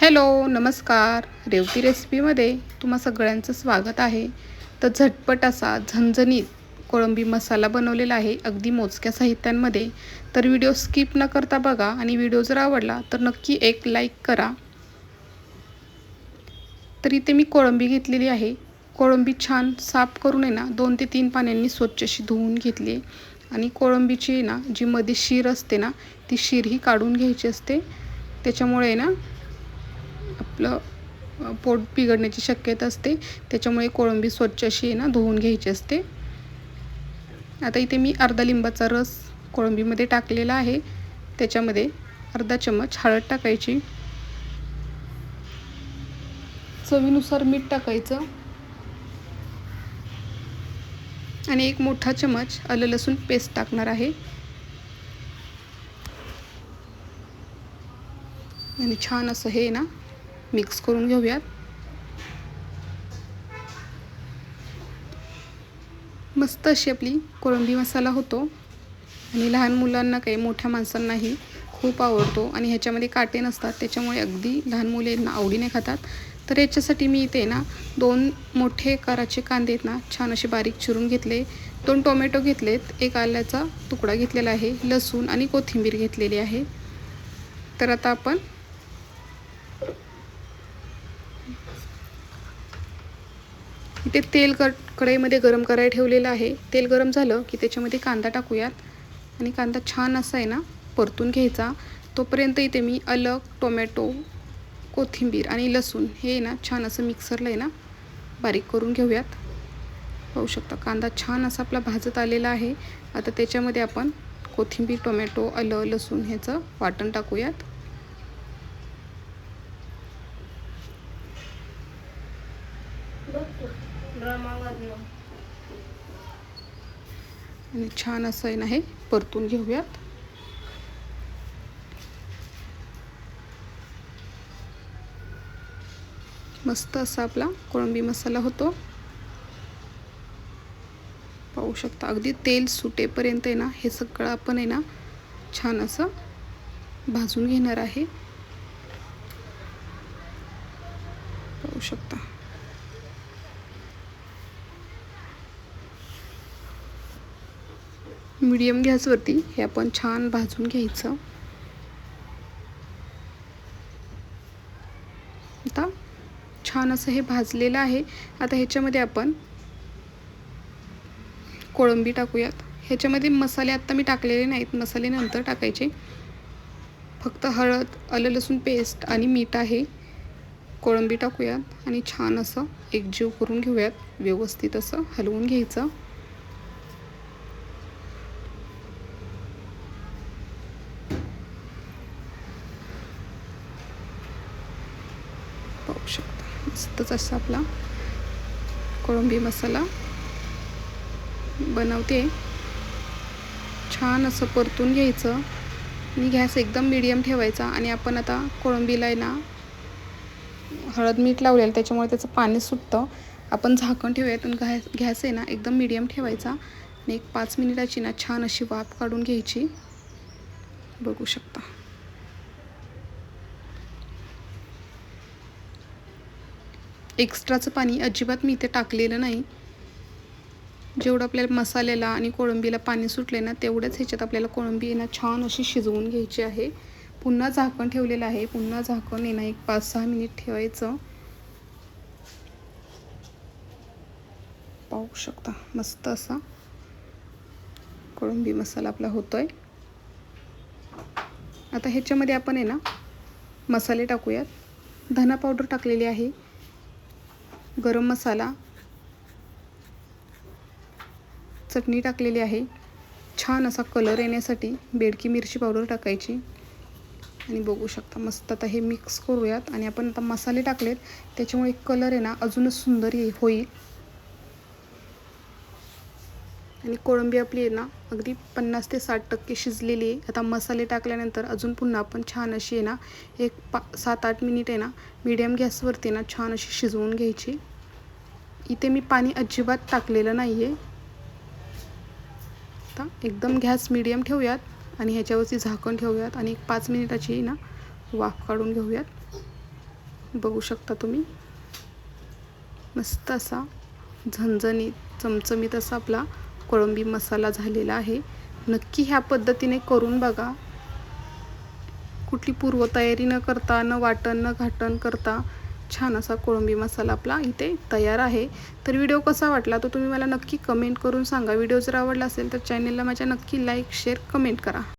Hello नमस्कार. रेवती रेसिपीमध्ये तुम्हा सगळ्यांचं स्वागत आहे. तर झटपट असा झणझणीत कोळंबी मसाला बनवलेला आहे अगदी मोजक्या साहित्यांमध्ये. तर व्हिडिओ स्किप न करता बघा आणि व्हिडिओ जर आवडला तर नक्की एक लाईक करा. तर इथे मी कोळंबी घेतलेली आहे. कोळंबी छान साफ करून आहे ना दोन ते तीन पाण्यांनी स्वच्छ अशी धुवून घेतली आणि कोळंबीची ना जी मध्ये शीर असते ना ती शीर ही काढून घ्यायची असते. त्याच्यामुळे ना आपलं पोट बिघडण्याची शक्यता असते. त्याच्यामुळे कोळंबी स्वच्छ अशी आहे ना धुवून घ्यायची असते. आता इथे मी अर्धा लिंबाचा रस कोळंबीमध्ये टाकलेला आहे. त्याच्यामध्ये अर्धा चम्मच हळद टाकायची. चवीनुसार मीठ टाकायचं. आणि एक मोठा चमच आलं लसूण पेस्ट टाकणार आहे. आणि छान असं हे ना मिक्स करून घेऊयात. मस्त अशी आपली कोळंबी मसाला होतो. आणि लहान मुलांना काही मोठ्या माणसांनाही खूप आवडतो. आणि ह्याच्यामध्ये काटे नसतात त्याच्यामुळे अगदी लहान मुले आवडीने खातात. तर याच्यासाठी मी इथे ना दोन मोठे काराचे कांदे आहेत ना छान असे बारीक चिरून घेतले. दोन टोमॅटो घेतलेत. एक आल्याचा तुकडा घेतलेला आहे लसूण आणि कोथिंबीर घेतलेली आहे. तर आता आपण इथे तेल क कढईमध्ये गरम करायला ठेवलेलं आहे. तेल गरम झालं की त्याच्यामध्ये कांदा टाकूयात. आणि कांदा छान असा आहे ना परतून घ्यायचा. तोपर्यंत इथे मी अलग टोमॅटो कोथिंबीर आणि लसूण हे ना छान असं मिक्सरला आहे ना बारीक करून घेऊयात. पाहू शकता कांदा छान असा आपला भाजत आलेला आहे. आता त्याच्यामध्ये आपण कोथिंबीर टोमॅटो आलं लसूण ह्याचं वाटण टाकूयात. आणि छान असं आहे ना हे परतून घेऊयात. मस्त असा आपला कोळंबी मसाला होतो. पाहू शकता अगदी तेल सुटेपर्यंत आहे ना हे सगळं आपण आहे ना छान असं भाजून घेणार आहे. पाहू शकता. मीडियम गॅसवरती हे आपण छान भाजून घ्यायचं. आता छान असं हे भाजलेलं आहे. आता ह्याच्यामध्ये आपण कोळंबी टाकूयात. ह्याच्यामध्ये मसाले आत्ता मी टाकलेले नाहीत. मसाले नंतर टाकायचे. फक्त हळद आलं लसूण पेस्ट आणि मीठ आहे. कोळंबी टाकूयात आणि छान असं एकजीव करून घेऊयात. व्यवस्थित असं हलवून घ्यायचं. पाहू शकता. मस्तच असा आपला कोळंबी मसाला बनवते. छान असं परतून घ्यायचं. आणि गॅस एकदम मिडियम ठेवायचा आणि आपण आता कोळंबीला आहे ना हळद मीठ लावलेलं त्याच्यामुळे त्याचं पाणी सुटतं. आपण झाकण ठेवूयात आणि गॅस गॅस आहे ना एकदम मिडियम ठेवायचा. आणि एक पाच मिनिटाची ना छान अशी वाफ काढून घ्यायची. बघू शकता. एक्स्ट्राचं पाणी अजिबात मी इथे टाकलेलं नाही. जेवढं आपल्याला मसाल्याला आणि कोळंबीला पाणी सुटले ना तेवढंच ह्याच्यात आपल्याला कोळंबी ना छान अशी शिजवून घ्यायची आहे. पुन्हा झाकण ठेवलेलं आहे. पुन्हा झाकण येणं एक पाच सहा मिनिट ठेवायचं. पाहू शकता मस्त असा कोळंबी मसाला आपला होतोय. आता ह्याच्यामध्ये आपण आहे ना मसाले टाकूयात. धना पावडर टाकलेली आहे. गरम मसाला चटणी टाकलेली आहे. छान असा कलर येण्यासाठी बेडकी मिरची पावडर टाकायची. आणि बघू शकता मस्त आता हे मिक्स करूयात. आणि आपण आता मसाले टाकलेत. त्याच्यामुळे कलर आहे ना अजूनच सुंदर होईल. आणि कोळंबी आपली आहे ना अगदी पन्नास ते साठ टक्के शिजलेली आहे. आता मसाले टाकल्यानंतर अजून पुन्हा आपण छान अशी आहे ना एक पा सात आठ मिनिट आहे ना मिडियम गॅसवरती ना छान अशी शिजवून घ्यायची. इथे मी पाणी अजिबात टाकलेलं नाही आहे आता एकदम गॅस मिडियम ठेवूयात आणि ह्याच्यावरती झाकण ठेवूयात आणि एक पाच मिनिटाची ना वाफ काढून घेऊयात. बघू शकता तुम्ही. मस्त असा झणझणीत चमचमीत असा आपला कोळंबी मसाला झालेला आहे. नक्की ह्या पद्धतीने करून बघा. कुठली पूर्वतयारी न करता न वाटण न घाटण करता छान असा कोळंबी मसाला आपला इथे तयार आहे. तर व्हिडिओ कसा वाटला तो तुम्ही मला नक्की कमेंट करून सांगा. व्हिडिओ जर आवडला असेल तर चॅनेलला माझ्या नक्की लाईक शेअर कमेंट करा.